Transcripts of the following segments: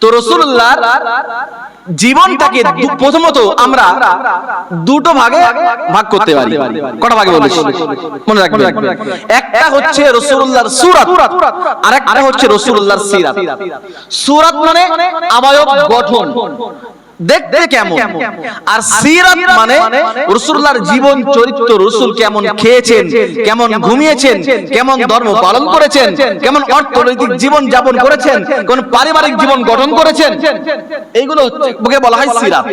তো রসুল্লাহ জীবনটাকে প্রথমত আমরা দুটো ভাগে ভাগ করতে পারি। কটা ভাগে বলেছি? মনে রাখবে একটা হচ্ছে রসুল্লাহর সুরাত আর একটা হচ্ছে রসুল্লাহর সিরাত। সুরাত মানে আবায়ব গঠন। দেখতে কেমন? আর সিরাত মানে রসুল্লাহর জীবন চরিত্র রসুল কেমন খেয়েছেন কেমন ঘুমিয়েছেন কেমন ধর্ম পালন করেছেন কেমন অর্থনৈতিক জীবন যাপন করেছেন কোন পারিবারিক জীবন গঠন করেছেন এইগুলো হচ্ছে বলা হয় সিরাত।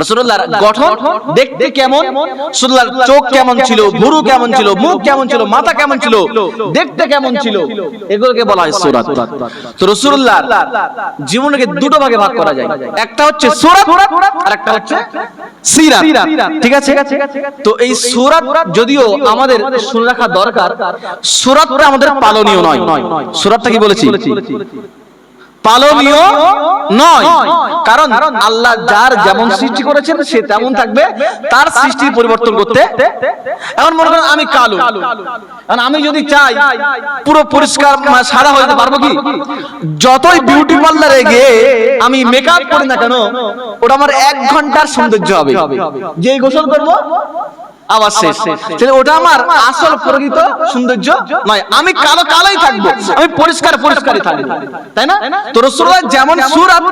রসুল্লাহর গঠন দেখতে কেমন? চোখ কেমন ছিল? ভুরু কেমন ছিল? মুখ কেমন ছিল? মাথা কেমন ছিল? দেখতে কেমন ছিল? এগুলোকে বলা হয় সুরাত। তো জীবনকে দুটো ভাগে ভাগ করা যায়। একটা হচ্ছে সুরাত আর একটা হচ্ছে সিরাত। ঠিক আছে? তো এই সুরাত যদিও আমাদের শুনে রাখা দরকার সুরাতটা আমাদের পালনীয় নয়। সুরাতটা কি বলেছি? পালনীয় নয়। কারণ আল্লাহ যার যেমন সৃষ্টি করেছেন সে তেমন থাকবে তার সৃষ্টির পরিবর্তন করতে এখন মনে করেন আমি কালো। এখন আমি যদি চাই পুরো পরিষ্কার সারা হয়ে যেতে পারব কি? যতই বিউটি পার্লারে গিয়ে আমি মেকআপ করি না কেন ওটা আমার এক ঘণ্টার সৌন্দর্য হবে। যেই গোসল করব আবার শেষ। তাহলে ওটা আমার আসল প্রকৃত সৌন্দর্য নয়। আমি কালো কালোই থাকব। আমি পরিষ্কার পরিষ্কারই থাকব। তাই না? তো রসুল্লাহ যেমন সুরাত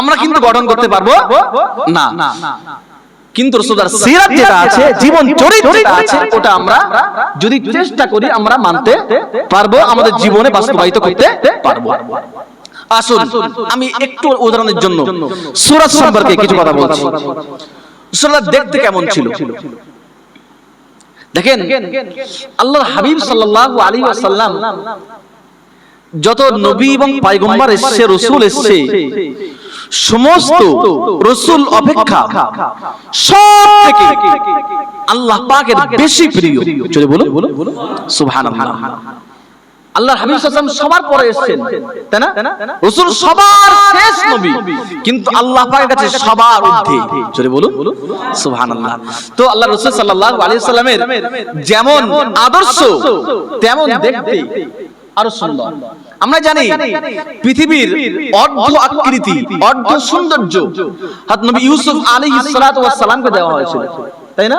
আমরা কিন্তু গঠন করতে পারব? না। কিন্তু রসুলার সিরাত যেটা আছে জীবন চরিত্র যেটা আছে ওটা আমরা যদি চেষ্টা করি আমরা মানতে পারব আমাদের জীবনে বাস্তবায়িত করতে পারব। আসুন আমি একটু উদাহরণের জন্য সুরাত সম্পর্কে কিছু কথা বলছি। রসুল্লাহ দেখতে কেমন ছিল? দেখেন আল্লাহ হাবিব সাল্লাল্লাহু আলাইহি ওয়াসাল্লাম যত নবী এবং পয়গম্বর এসেছে, রসুল এসেছে, সমস্ত রসুল অপেক্ষা সব থেকে আল্লাহ পাকের বেশি প্রিয়। চলে বলুন। সুবহানাল্লাহ। আল্লাহ হাবিব সাল্লাম সবার পরে এসেছেন, তাই না? রসুল সবার শেষ নবী, কিন্তু আল্লাহ পাকের কাছে সবার ঊর্ধ্বে। জোরে বলুন। সুবহানাল্লাহ। তো আল্লাহ রাসূল সাল্লাল্লাহু আলাইহি সাল্লামের যেমন আদর্শ, তেমন দেখতে আরও সুন্দর। আমরা জানি পৃথিবীর অর্ধ আকৃতি, অর্ধ সৌন্দর্য হাত নবী ইউসুফ আলাইহিস সালাতু ওয়াস সালামকে দেওয়া হয়েছিল, তাই না?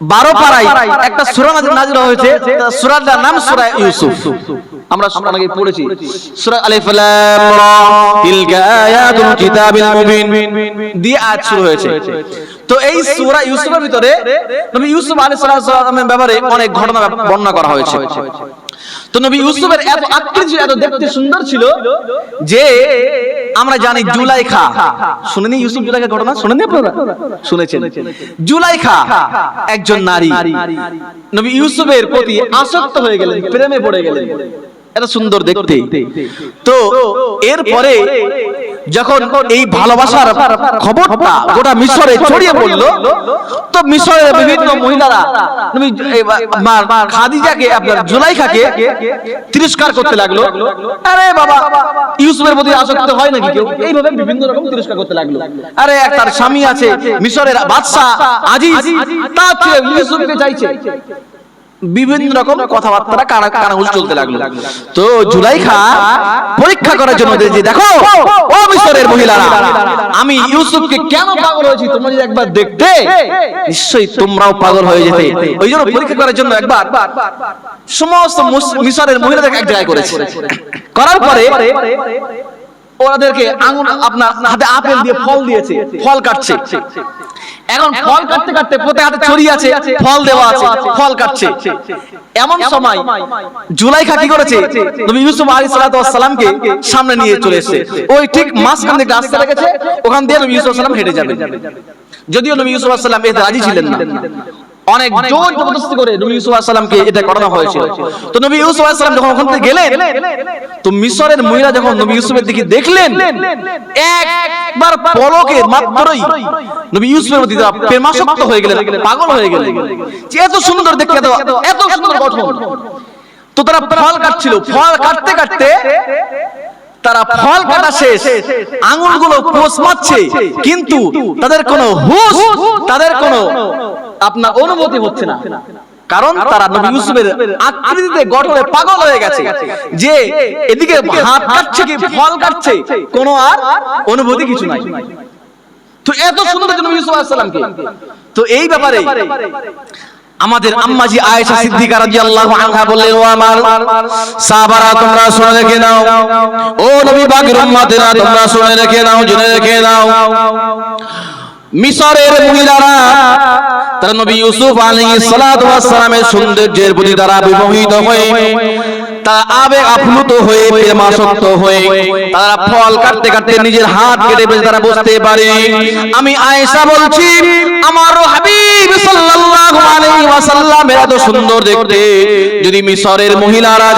বারো পাড়ায় একটা সুরা নাজিল হয়েছে সুরাটার নাম সুরা ইউসুফ। আমরা অনেকে পড়েছি। সুরা আলিফ লাম রা তিলকা আয়াতুল কিতাবিল মুবিন। দিয়ে আজ শুরু হয়েছে। তো এই সূরা ইউসুফের ভিতরে নবী ইউসুফ আলাইহিস সালামের ব্যাপারে অনেক ঘটনা বর্ণনা করা হয়েছে। তো নবী ইউসুফের এত আকৃতি এত দেখতে সুন্দর ছিল যে আমরা জানি জুলাইখা। শুনেনি ইউসুফ জুলাইখা ঘটনা? শুনেনি আপনারা? শুনেছেন। জুলাইখা একজন নারী। নবী ইউসুফের প্রতি আসক্ত হয়ে গেলেন প্রেমে পড়ে গেলেন। এটা সুন্দর দেখতে। তো এরপরে যখন এই ভালোবাসার খবরটা গোটা মিশরে ছড়িয়ে পড়ল, তো মিশরের বিভিন্ন মহিলারা খাদিজাকে, আপনার জুলাইখাকে তিরস্কার করতে লাগল। আরে বাবা, ইউসুফের প্রতি আসক্ত হয় নাকি কেউ? এইভাবে বিভিন্ন রকম তিরস্কার করতে লাগল। আরে তার স্বামী আছে, মিশরের বাদশা আজিজ, তা ইউসুফকে চাইছে। বিভিন্ন রকম কথাবার্তা কানা কানাহুল চলতে লাগল তো জুলাইখা পরীক্ষা করার জন্য যে দেখো ও মিশরের মহিলারা আমি ইউসুফকে কেন পাগল হয়েছি তোমরা যদি একবার দেখতে নিশ্চয়ই তোমরাও পাগল হয়ে যেতে ওই জন্য পরীক্ষা করার জন্য একবার সমস্ত মিশরের মহিলাদের এক জায়গায় করেছে করার পরে ওনাদেরকে আঙুল আপনার হাতে আপেল দিয়ে ফল দিয়েছে ফল কাটছে। এখন ফল কাটতে কাটতে প্রত্যেক হাতে ছড়ি আছে? ফল দেওয়া আছে ফল কাটছে। এমন সময় জুলাইখা কি করেছে? নবী ইউসুফ আলাইহিস সালাতু ওয়াস সালামকে সামনে নিয়ে চলে এসেছে। ওই ঠিক মাঝখান থেকে রাস্তা রেখেছে ওখান দিয়ে নবী ইউসুফ সালাম হেঁটে যাবে যদিও নবী ইউসুফ সালাম এতে রাজি ছিলেন না। অনেক জোর জবরদস্তি করে নবী ইউসুফ আলাইহিস সালামকে এটা করানো হয়েছিল। তো নবী ইউসুফ আলাইহিস সালাম যখন ওখান থেকে গেলেন তো মিশরের মহিলা যখন নবী ইউসুফের দিকে দেখলেন একবার পলকে মাত্রই নবী ইউসুফের তারা প্রেমাসক্ত হয়ে গেলেন পাগল হয়ে গেলেন। যে এত সুন্দর দেখতে এত সুন্দর গঠন। তো তারা ফল কাটছিল। ফল কাটতে কাটতে তারা ফল কাটা শেষ আঙুলগুলো পোষ মারছে কিন্তু তাদের কোনো হুশ তাদের কোনো আপনার অনুভূতি হচ্ছে না। কারণ তারা নবী ইউসুফের আকৃতিতে গঠনে পাগল হয়ে গেছে। যে এদিকে হাত কাটছে কি ফল কাটছে কোনো আর অনুভূতি কিছু নাই। তো এত সুন্দর নবী ইউসুফ আলাইহিস সালামকে। তো এই ব্যাপারে আমাদের আম্মাজি আয়েশা সিদ্দিকা রাদিয়াল্লাহু আনহা বললেন ও আমার সাহাবারা তোমরা শুনে রেখে নাও। ও নবী পাকের উম্মতেরা তোমরা শুনে রেখে নাও জেনে রেখে নাও। মিশরের মহিলারা তারা নবী ইউসুফ আলাইহিস সালাতু ওয়াস সালামের সৌন্দর্যের প্রতি তারা বিমোহিত হয়ে তারা আবেগ আপ্লুত হয়ে প্রেমাসক্ত হয়ে তারা ফল কাটতে কাটতে নিজের হাত কেটে তারা পারে। আমি আয়েশা বলছি হাবিব সাল্লাল্লাহু আলাইহি ওয়াসাল্লামের এত সুন্দর দেখতে। যদি মিশরের মহিলারা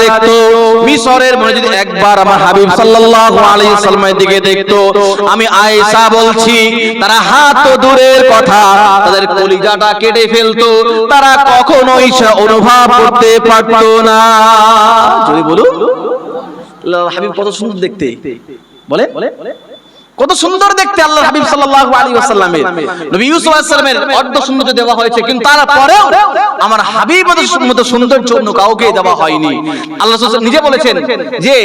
মিশরের মনে যদি একবার আমার হাবিব সাল্লাল্লাহু আলাইহি সাল্লামের দিকে দেখতো, আমি আয়েশা বলছি, তারা হাত তো দূরের কথা, তাদের কলিজাটা কেটে ফেলতো, তারা কখনোই অনুভব করতে পারতো না। যদি বলুন। হাবিব কত সুন্দর দেখতে। বলে কত সুন্দর দেখতে আল্লাহ হাবিব সাল্লাল্লাহু আলাইহি ওয়াসাল্লামের। নবী ইউসুফ আলাইহিস সালামের অর্ধ সৌন্দর্য দেওয়া হয়েছে, কিন্তু তারপরেও আমার হাবিব মতো সৌন্দর্য অন্য কাউকে দেওয়া হয়নি। আল্লাহ নিজে বলেছেন যে,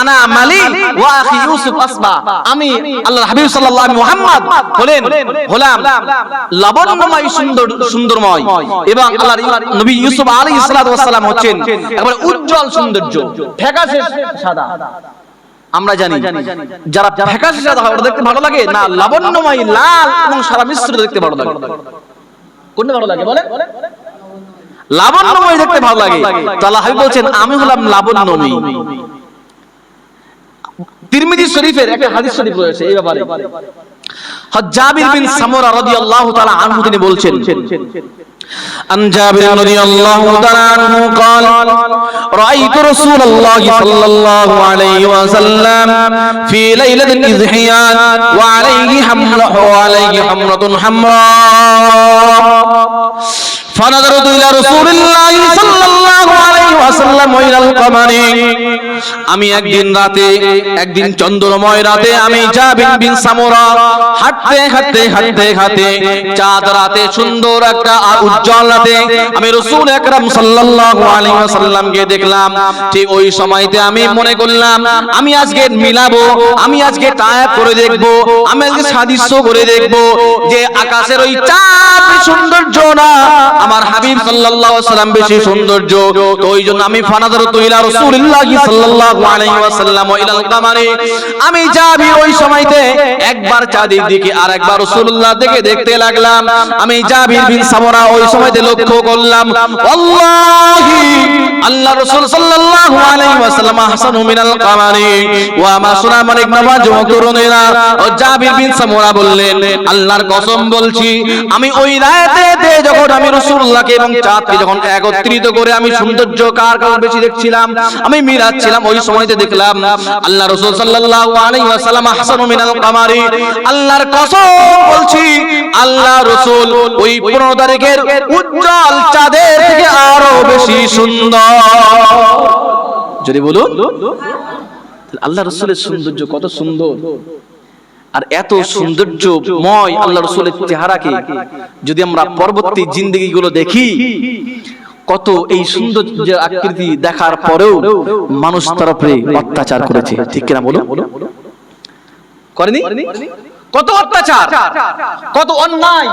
আনা মালি ওয়া আখি ইউসুফ আসবা। আমি আল্লাহর হাবিব সাল্লাল্লাহু আলাইহি মুহাম্মদ বলেন হলাম লাবণ্যময় সুন্দর সুন্দরময়। এবং আল্লাহর নবী ইউসুফ আলাইহিস সালাতু ওয়াস সালাম হচ্ছেন একেবারে উজ্জ্বল সৌন্দর্য, ফ্যাকাশে সাদা। আমরা জানি। যারা ফ্যাকাশে সাদা হয় ওটা দেখতে ভালো লাগে, না লাবণ্যময় লাল এবং সারা মিশ্রিত দেখতে ভালো লাগে। কোনটা ভালো লাগে বলে লাবণ্যময় দেখতে ভালো লাগে। তো আল্লাহ হাবিব বলছেন, আমি হলাম লাবণ্যময়। তিরমিজি শরীফের একটা হাদিস শরীফ রয়েছে এই ব্যাপারে। জাবির বিন সামরা রাদিয়াল্লাহু তাআলা আনহু তিনি বলছেন عن جابر رضي الله تعالى عنه قال رأيت رسول الله صلى الله عليه وسلم في ليلة الإزحيان وعليه حمرة وعليه حمرة حمراء فنظرت إلى رسول الله صلى الله عليه وسلم وإلى القمر আমি একদিন রাতে একদিন চন্দ্রময় রাতে আমি জাবিন বিন সামরা হাঁটতে হাঁটতে হাঁটতে হাঁটতে চাঁদ রাতে সুন্দর একটা রাতে আমি রাসূল আকরাম সাল্লাল্লাহু আলাইহি ওয়াসাল্লামকে দেখলাম। ঠিক ওই সময়তে আমি মনে করলাম, আমি আজকে মিলাবো, আমি আজকে টায়া করে দেখব, আমি আজকে সাদৃশ্য করে দেখব যে আকাশের ওই চাঁদ সৌন্দর্য না, আমার হাবিব সাল্লাল্লাহু আলাইহি ওয়াসাল্লাম বেশি সৌন্দর্য। তো ওই জন্য আমি ফানাদারতু ইলা রাসূলিল্লাহ সাল্লাল্লাহু আলাইহি ওয়াসাল্লাম ইলাল কামারে। আমি যাবি ওই সময়তে একবার চাঁদের দিকে আর একবার রাসূলুল্লাহ দেখতে লাগলাম। আমি জাবির বিন সামরা ওই সময়তে লক্ষ্য করলাম, আল্লাহি, আল্লাহ রাসূল সাল্লাল্লাহু আলাইহি ওয়াসাল্লাম আহসানু মিনাল কামারি। ওয়া মা সুনা মালিক নবাজ ও বললেন, আল্লাহর কসম বলছি, আমি ওই রাতে যখন আমি রাসূলুল্লাহকে এবং চাঁদকে যখন একত্রিত করে আমি সৌন্দর্য কার কার বেশি দেখছিলাম, আমি মিলাচ্ছিলাম ওই সময়তে দেখলাম, আল্লাহ রাসূল সাল্লাল্লাহু আলাইহি কামারি। আল্লাহর কসম বলছি, আল্লাহ রাসূল ওই 15 তারিখের উজ্জ্বল, চাঁদের থেকে আরও বেশি সুন্দর। যদি বলুন আল্লাহ রাসূলের সৌন্দর্য কত সুন্দর। আর এত সৌন্দর্যময় আল্লাহ রসুলের চেহারাকে যদি আমরা পরবর্তী জিন্দগি গুলো দেখি, কত এই সৌন্দর্যের আকৃতি দেখার পরেও মানুষ তার উপরে অত্যাচার করেছে। ঠিক কিনা বলো করেনি? কত অত্যাচার কত অন্যায়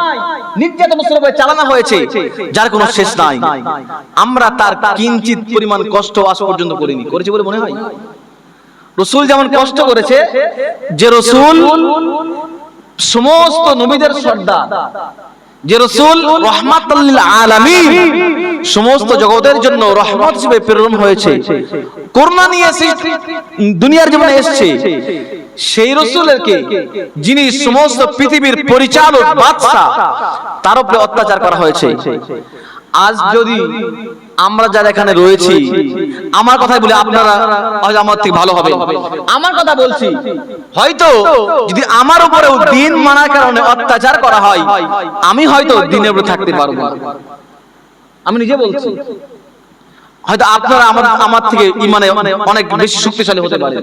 নির্যাতন উপরে চালানো হয়েছে যার কোনো শেষ নাই। আমরা তার কিঞ্চিত পরিমাণ কষ্ট আজ পর্যন্ত করিনি। করেছি বলে মনে হয়? রসুল যেমন কষ্ট করেছে যে রসুল সমস্ত নবীদের সর্দার যে রসুল রহমাতুল্লিল আলামিন সমস্ত জগতের জন্য রহমত হিসেবে প্রেরণ হয়েছে। করোনা নিয়ে এসে দুনিয়ার জীবনে এসেছে। সেই রসুলেরকে যিনি সমস্ত পৃথিবীর পরিচালক বাদশা তার উপরে অত্যাচার করা হয়েছে। আজ যদি আমরা যারা এখানে রয়েছি, আমার কথাই বলি আপনারা হয়তো আমার থেকে ভালো হবে আমার কথা বলছি, হয়তো যদি আমার উপরেও দিন মানার কারণে অত্যাচার করা হয়, আমি হয়তো দিনের উপরে থাকতে পারব। আমি নিজে বলছি, হয়তো আপনারা আমার আমার থেকে ইমানে অনেক বেশি শক্তিশালী হতে পারে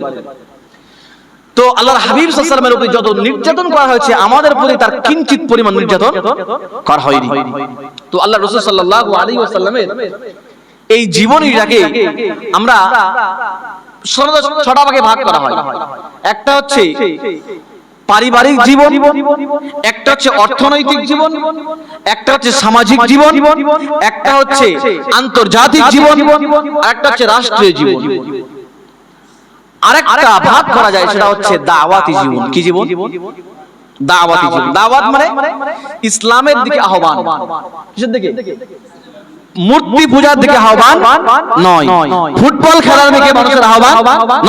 তো আল্লাহর হাবিব সাল্লামের উপরে যত নির্যাতন করা হয়েছে, আমাদের প্রতি তার কিঞ্চিত পরিমাণ নির্যাতন করা হয়নি। তো আল্লাহ রসুল সাল্লাল্লাহু আলাইহি ওয়াসাল্লামের এই জীবনীটাকে আমরা ছটা ভাগে ভাগ করা হয়। একটা হচ্ছে পারিবারিক জীবন, একটা হচ্ছে অর্থনৈতিক জীবন, একটা হচ্ছে সামাজিক জীবন, একটা হচ্ছে আন্তর্জাতিক জীবন একটা হচ্ছে রাষ্ট্রীয় জীবন। আরেকটা ভাগ করা যায় সেটা হচ্ছে দাওয়াতি জীবন। কি জীবন? দাওয়াতি জীবন। দাওয়াত মানে ইসলামের দিকে আহ্বান। কিসের দিকে? মূর্তি পূজার দিকে আহ্বান? নয়। ফুটবল খেলার দিকে মানুষের আহ্বান?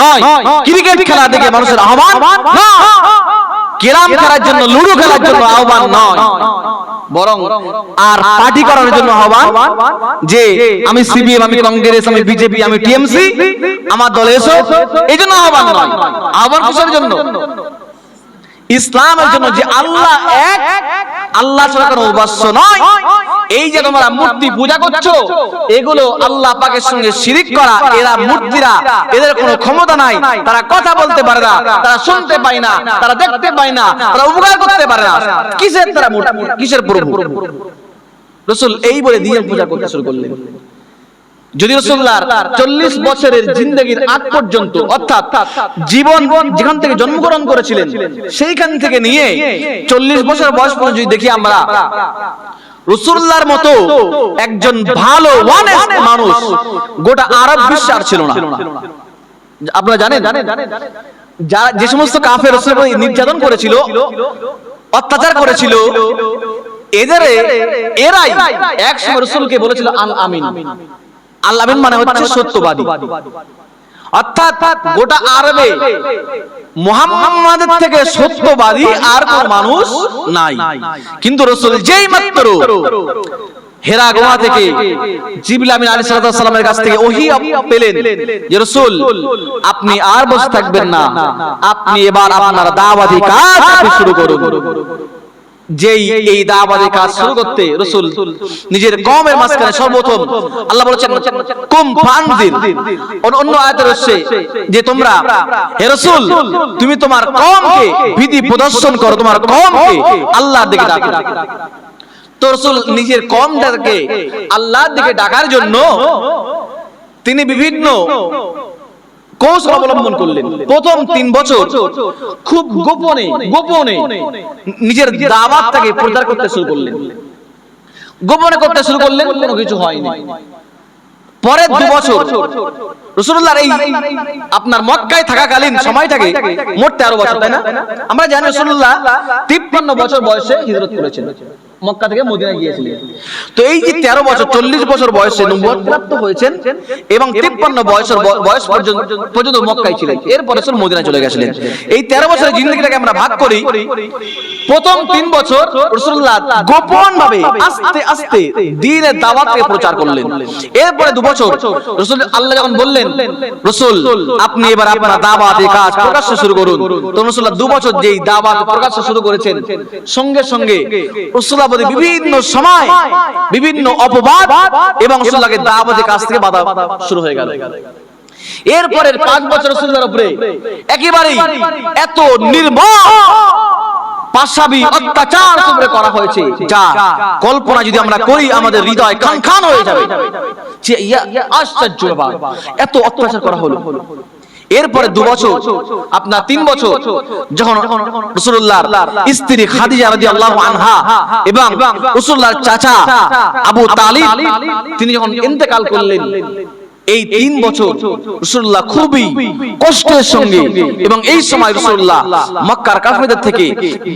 নয়। ক্রিকেট খেলার দিকে মানুষের আহ্বান? নয় কেরাম খেলার জন্য, লুডো খেলার জন্য আহ্বান নয়। বরং আর পার্টি করার জন্য আহ্বান যে আমি সিপিএম আমি কংগ্রেস, আমি বিজেপি আমি টিএমসি আমার দলে এসো, এই জন্য আহ্বান নয়। আহ্বান কিসের জন্য? ইসলামের জন্য যে আল্লাহ এক, আল্লাহ কোনো উপাস্য নয়। এই যে তোমরা মূর্তি পূজা করছ, এগুলো আল্লাহ পাকের সঙ্গে শিরিক করা, এরা মূর্তিরা, এদের কোনো ক্ষমতা নাই। তারা কথা বলতে পারে না, তারা শুনতে পায় না, তারা দেখতে পায় না, তারা উপকার করতে পারে না। কিসের তারা কিসের প্রভু? রসুল এই বলে দিয়ে পূজা করতে শুরু করলেন। যদি রসুল্লাহর চল্লিশ বছরের জিন্দগির আগ পর্যন্ত, অর্থাৎ জীবন যেখান থেকে জন্মগ্রহণ করেছিলেন, সেইখান থেকে নিয়ে চল্লিশ বছর বয়স পর্যন্ত যদি দেখি আমরা রসুল্লাহর মতো একজন ভালো মানুষ গোটা আরব বিশ্বে আর ছিল না। আপনারা জানেন? যারা যে সমস্ত কাফের উপর নির্যাতন করেছিল, অত্যাচার করেছিল, এদের, এরাই এক সময় রসুলকে বলেছিল আল আমিন। আল আমিন মানে হচ্ছে সত্যবাদী। অর্থাৎ গোটা আরবে মুহাম্মাদের থেকে সত্যবাদী আর কোন মানুষ নাই। কিন্তু রসুল যেই মাত্র হেরা গোয়া থেকে জিবরিল আমিন আলাইহিস সালামের কাছ থেকে ওহী পেলেন যে রাসূল, আপনি আর বসে থাকবেন না। আপনি এবার আপনার দাওয়াতি কাজ শুরু করুন। যেই এই দাওয়াতি কাজ শুরু করতে রাসূল নিজের কওমের মাঝখানে সর্বপ্রথম আল্লাহ বলেছেন, কুম ফানজির। অন্য- আয়াতে রয়েছে যে তোমরা, হে রাসূল, তুমি তোমার কওমকে বিধি প্রদর্শন করো, তোমার কওমকে আল্লাহর দিকে ডাকো। তো রসুল নিজের কমটাকে আল্লাহর দিকে ডাকার জন্য তিনি বিভিন্ন কৌশল অবলম্বন করলেন। প্রথম তিন বছর খুব গোপনে গোপনে নিজের দাওয়াতটাকে প্রচার করতে শুরু করলেন। গোপনে করতে শুরু করলেন কোনো কিছু হয়নি। পরের দু বছর রসুল্লাহর এই আপনার মক্কায় থাকাকালীন সময়টাকে মোট তেরো বছর, তাই না? আমরা জানি রসুল্লাহ তিপ্পান্ন বছর বয়সে হিজরত করেছেন। মক্কা থেকে মদিনা গিয়েছিলেন। তো এই যে তেরো বছর, চল্লিশ বছর বয়সে নবুয়ত প্রাপ্ত হয়েছেন এবং তিপ্পান্ন বয়সের বয়স পর্যন্ত পর্যন্ত মক্কায় ছিলেন। এরপরে রসুল মদিনা চলে গেছিলেন। এই তেরো বছরের জিন্দগিটাকে আমরা ভাগ করি। প্রথম তিন বছর রসুল্লাহ গোপন ভাবে আস্তে আস্তে দিনের দাওয়াতকে প্রচার করলেন। এরপরে দু বছর রসুল আল্লাহ যখন বললেন রসুল আপনি এবার আপনার দাওয়াতে কাজ প্রকাশ্য শুরু করুন। তো রসুল্লাহ দু বছর যেই দাওয়াত প্রকাশ্য শুরু করেছেন সঙ্গে সঙ্গে রসুল্লাহ প্রতি বিভিন্ন সময় বিভিন্ন অপবাদ এবং রসুল্লাহকে দাওয়াতে কাজ থেকে বাধা শুরু হয়ে গেল। এরপরের পাঁচ বছর রসুল্লাহর উপরে একেবারেই এত নির্মম পাশাবি অত্যাচার উপরে করা হয়েছে। যা কল্পনা যদি আমরা করি আমাদের হৃদয় খান খান হয়ে যাবে। যে আশ্চর্য এত অত্যাচার করা হলো। এরপরে দু বছর আপনার তিন বছর যখন রসুল্লাহর স্ত্রী খাদিজা রাজি আল্লাহ আনহা এবং রসুল্লাহর চাচা আবু তালিব তিনি যখন ইন্তেকাল করলেন এই তিন বছর রসুল্লাহ খুবই কষ্টের সঙ্গে এবং এই সময় রসুল্লাহ মক্কার কাফেরদের থেকে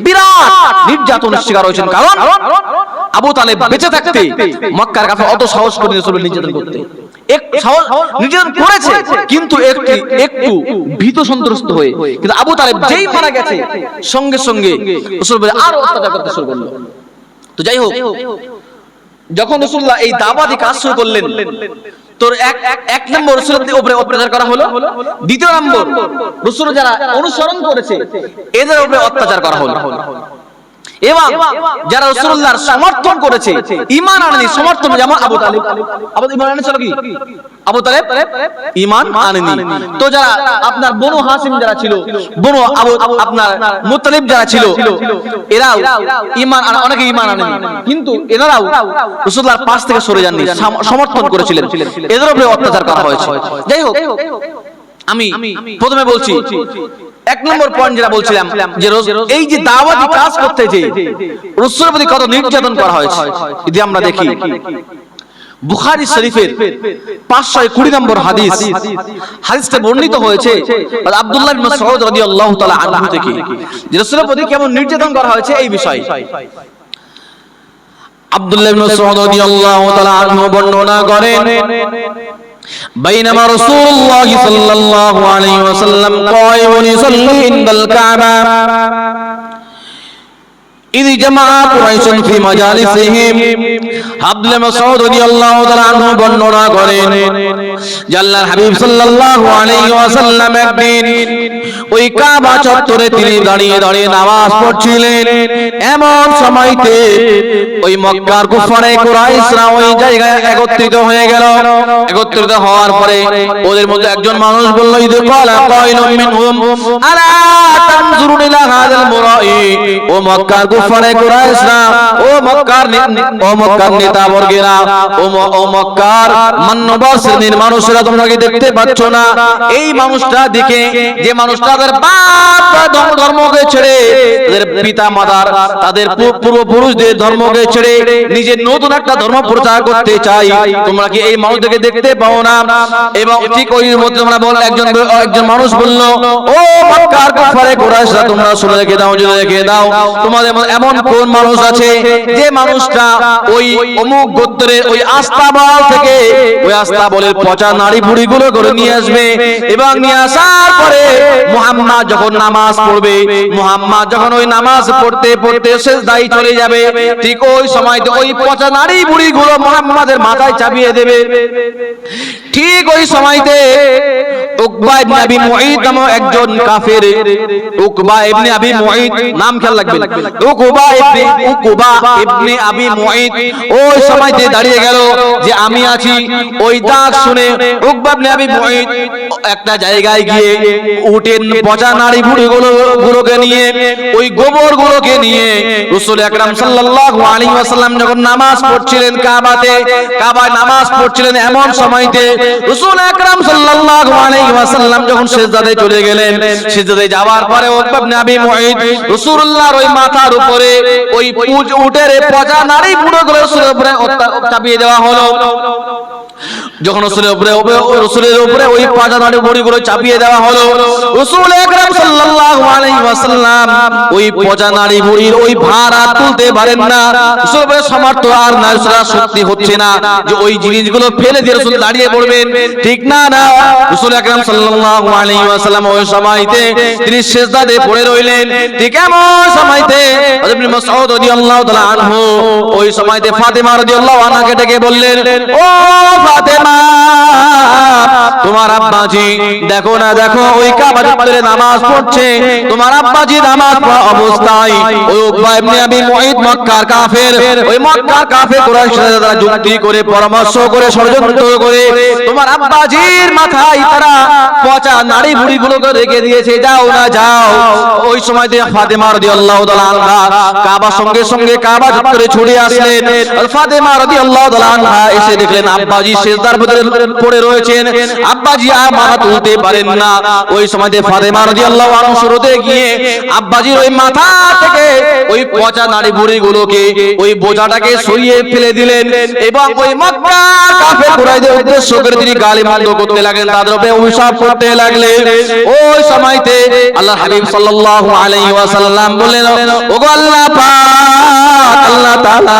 বিরাট নির্যাতন শিকার হয়েছেন। কারণ আবু তালেব বেঁচে থাকতে মক্কার কাফের অত সাহস করে রসুল নির্যাতন করতে। নির্যাতন করেছে, কিন্তু একটি একটু ভীত সন্ত্রস্ত হয়ে, কিন্তু আবু তালেব যেই মারা গেছে, সঙ্গে সঙ্গে আরও অত্যাচার করতে শুরু করল। তো যাই হোক, যখন রসুল্লাহ এই দাবাদি কাজ শুরু করলেন তোর এক এক- নম্বর রসুলের উপরে অত্যাচার করা হলো। দ্বিতীয় নম্বর রসুল যারা অনুসরণ করেছে, এদের উপরে অত্যাচার করা হলো। এবং যারা রাসূলুল্লাহর সমর্থন করেছে ইমান আনেনি সমর্থন যেমন আবু তালিব। আবু ঈমান আনেছিল কি আবু তালেব। ঈমান আনেনি। তো যারা আপনার বনু হাসিম যারা ছিল বনু আবু আপনার মুত্তালিব যারা ছিল এরাও আনে- অনেকে ঈমান আনেনি। কিন্তু এনারাও রাসূলুল্লাহর পাশ থেকে সরে যাননি সাম- সমর্থন করেছিলেন। এদের উপরে অত্যাচার করা হয়েছে। যাই হোক আমি প্রথমে বলছি এক নম্বর পয়েন্ট যেটা বলছিলাম, যে এই যে দাওয়াতি কাজ করতে যে প্রতি কত নির্যাতন করা হয়েছে, যদি আমরা দেখি। বুখারী শরীফের পাঁচশো কুড়ি নম্বর হাদিস, হাদিসটা বর্ণিত হয়েছে আব্দুল্লাহ মাসউদ রাদিয়াল্লাহু তাআলা আনহু থেকে, যে রাসূলের প্রতি কেমন নির্যাতন করা হয়েছে এই বিষয়ে। আব্দুল্লাহ ইবনে মাসউদ রাদিয়াল্লাহু তাআলা আনহু বর্ণনা করেন بينما رسول الله صلى الله عليه وسلم قائم يصلي عند الكعبة. إذ جمع قريش في مجالسهم আব্দুল্লাহ মাসউদ রাদিয়াল্লাহু তাআলা আনহু বর্ণনা করেন যে আল্লাহর হাবিব সাল্লাল্লাহু আলাইহি ওয়াসাল্লাম একদিন ওই কাবা চত্বরে তিনি দাঁড়িয়ে দাঁড়িয়ে নামাজ পড়ছিলেন এমন সময়তে ওই মক্কার কুফারে কুরাইশরা ওই জায়গায় একত্রিত হয়ে গেল একত্রিত হওয়ার পরে ওদের মধ্যে একজন মানুষ বলল ইদ ক্বালা কাইলুম মিনহুম আলা তানজুরুন ইলা হাযাল মুরাই ও মক্কার কুফারে কুরাইশরা ও মক্কার ও মক্কার নেতা বর্গেরা ও ও মক্কার মান্যবর শ্রেণির মানুষেরা তোমরা কি দেখতে পাচ্ছ না? এই মানুষটা দিকে যে মানুষটা তাদের বাপ ধর্মকে ছেড়ে তাদের পিতা মাতার তাদের পূর্বপুরুষদের ধর্মকে ছেড়ে নিজের নতুন একটা ধর্ম প্রচার করতে চাই। তোমরা কি এই মানুষটাকে দেখতে পাও না? এবং ঠিক ওই মধ্যে তোমরা বল একজন একজন মানুষ বলল ও মক্কার কুফারে কুরাইশরা তোমরা শুনে রেখে দাও জেনে রেখে দাও। তোমাদের মধ্যে এমন কোন মানুষ আছে যে মানুষটা ওই অমুক গোত্রের ওই আস্তাবল থেকে ওই আস্তাবলের পচা নারী বুড়ি গুলো করে নিয়ে আসবে। এবং নিয়ে আসার পরে মুহাম্মদ যখন নামাজ পড়বে মুহাম্মদ যখন ওই নামাজ পড়তে পড়তে শেষ দায়ী চলে যাবে ঠিক ওই সময় ওই পচা নারী বুড়ি গুলো মুহাম্মাদের মাথায় চাপিয়ে দেবে। ঠিক ওই সময়তে উকবা ইবনে আবি মুঈত নামক একজন কাফের উকবা ইবনে আবি মুঈত নাম খেয়াল রাখবেন উকবা ইবনে উকবা ইবনে আবি মুঈত ওই সময়তে দাঁড়িয়ে গেল যে আমি আছি ওই ডাক শুনে উকবা ইবনে আবি মুঈত একটা জায়গায় গিয়ে উটেন পচা নারী বুড়ি গুলোকে নিয়ে ওই গোবর গুলোকে নিয়ে রাসূল আকরাম সাল্লাল্লাহু আলাইহি ওয়াসাল্লাম যখন নামাজ পড়ছিলেন কাবাতে কাবায় নামাজ পড়ছিলেন এমন সময়তে রাসূল আকরাম সাল্লাল্লাহু আলাইহি ওয়াসাল্লাম যখন সিজদাতে চলে গেলেন সিজদাতে যাওয়ার পরে উকবা ইবনে আবি মুঈত রাসূলুল্লাহর ওই মাথার উপরে ওই পুজ উটের পচা নারী বুড়ো গুলো চাপিয়ে দেওয়া হলো। যখন রসুলের উপরে রসুলের উপরে ওই পাঁচা নাড়ি বড়িগুলো চাপিয়ে দেওয়া হলো। রসুল আকরাম সাল্লাল্লাহু আলাইহি ওয়াসাল্লাম ওই পচা নাড়ি বুড়ির ওই ভার আর তুলতে পারেন না। রসুল উপরে সামর্থ্য আর না রসুল শক্তি হচ্ছে না যে ওই জিনিসগুলো ফেলে দিয়ে রসুল দাঁড়িয়ে পড়বেন। ঠিক না না? রসুল আকরাম সাল্লাল্লাহু আলাইহি ওয়াসাল্লাম ওই সময়তে তিনি সিজদাতে পড়ে রইলেন। ঠিক এমন সময়তে হযরত ইবনে মাসউদ রাদিয়াল্লাহু তাআলা আনহু ওই সময়তে ফাতেমা রাদিয়াল্লাহু আনহাকে ডেকে বললেন, ও ফাতেমা তোমার আব্বাজি, দেখো না, দেখো, ওই নামাজ পড়ছে। তোমার আব্বাজি নামাজ পড়া অবস্থায় ওই মক্কার কাফের, ওই মক্কার কাফের তারা যুক্তি করে, পরামর্শ করে, ষড়যন্ত্র করে, তোমার আব্বাজির মাথায় তারা পচা বুড়ি গুলোকে রেখে দিয়েছে, যাও না, যাও। ওই সময় দিয়ে ফাতেমা রাদিয়াল্লাহু কাবা সঙ্গে সঙ্গে কাবা চত্বরে ছুটে আসলেন। ফাতেমা রাদিয়াল্লাহু এসে দেখলেন আব্বাজি ভিতরে পড়ে রয়েছেন। আব্বাজি আর মাথা তুলতে পারেন না। ওই সময় দিয়ে ফাতেমা রাদিয়াল্লাহু আনহা শুরুতে গিয়ে আব্বাজির ওই মাথা থেকে ওই পচা নারী বুড়ি গুলোকে ওই বোঝাটাকে সরিয়ে ফেলে দিলেন এবং ওই মক্কা কাফের কুরাইদের উদ্দেশ্য করে তিনি গালি মন্দ করতে লাগলেন, তাদের উপরে অভিশাপ করতে লাগলেন। ওই সময়তে আল্লাহ হাবিব সাল্লাল্লাহু আলাইহি ওয়াসাল্লাম বললেন, ওগো আল্লাহ পাক, আল্লাহ তাআলা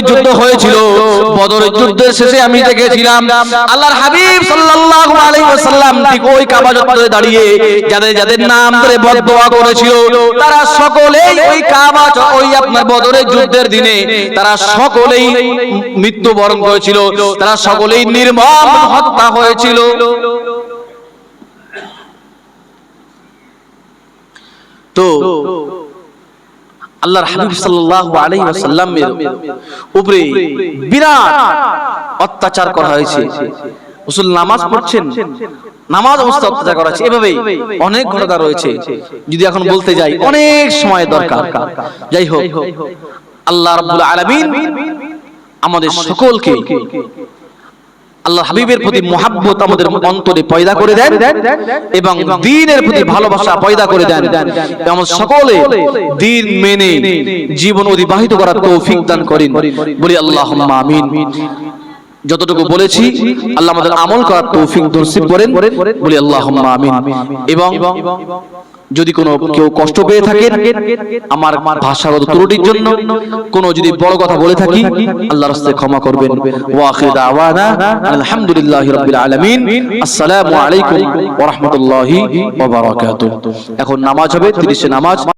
বদরের যুদ্ধ হয়েছিল। বদরের যুদ্ধের শেষে আমি দেখেছিলাম আল্লাহর হাবিব সাল্লাল্লাহু আলাইহি ওয়াসাল্লাম ঠিক ওই কাবা চত্বরে দাঁড়িয়ে যাদের যাদের নাম ধরে বদদোয়া করেছিল তারা সকলেই ওই কাবা ওই আপনার বদরের যুদ্ধের দিনে তারা সকলেই মৃত্যুবরণ করেছিল তারা সকলেই নির্মম হত্যা হয়েছিল। তো আল্লাহর হাবিব সাল্লাল্লাহু আলাইহি ওয়াসাল্লামের উপরে বিরাট অত্যাচার করা হয়েছে। রাসূল নামাজ পড়ছেন। নামাজ অবস্থা অত্যাচার করা হয়েছে। এভাবেই অনেক ঘটনা রয়েছে। যদি এখন বলতে যাই অনেক সময় দরকার। যাই হোক আল্লাহ রাব্বুল আলামিন আমাদের সকলকে আল্লাহ হাবিবের প্রতি মোহাব্বত আমাদের অন্তরে পয়দা করে দেন এবং দিনের প্রতি ভালোবাসা পয়দা করে দেন। এবং সকলে দিন মেনে জীবন অতিবাহিত করার তৌফিক দান করেন। বলি আল্লাহ আমিন। যতটুকু বলেছি আল্লাহ আমাদের আমল করার তৌফিক নসিব করেন। বলি আল্লাহ আমিন। এবং যদি কোনো কেউ কষ্ট পেয়ে থাকেন আমার ভাষাগত ত্রুটির জন্য কোনো যদি বড় কথা বলে থাকি আল্লাহর রাস্তায় ক্ষমা করবেন। ওয়া আখির দাওয়ানা আলহামদুলিল্লাহি রাব্বিল আলামিন। আসসালামু আলাইকুম ওয়া রাহমাতুল্লাহি ওয়া বারাকাতুহু। এখন নামাজ হবে 30 নামাজ।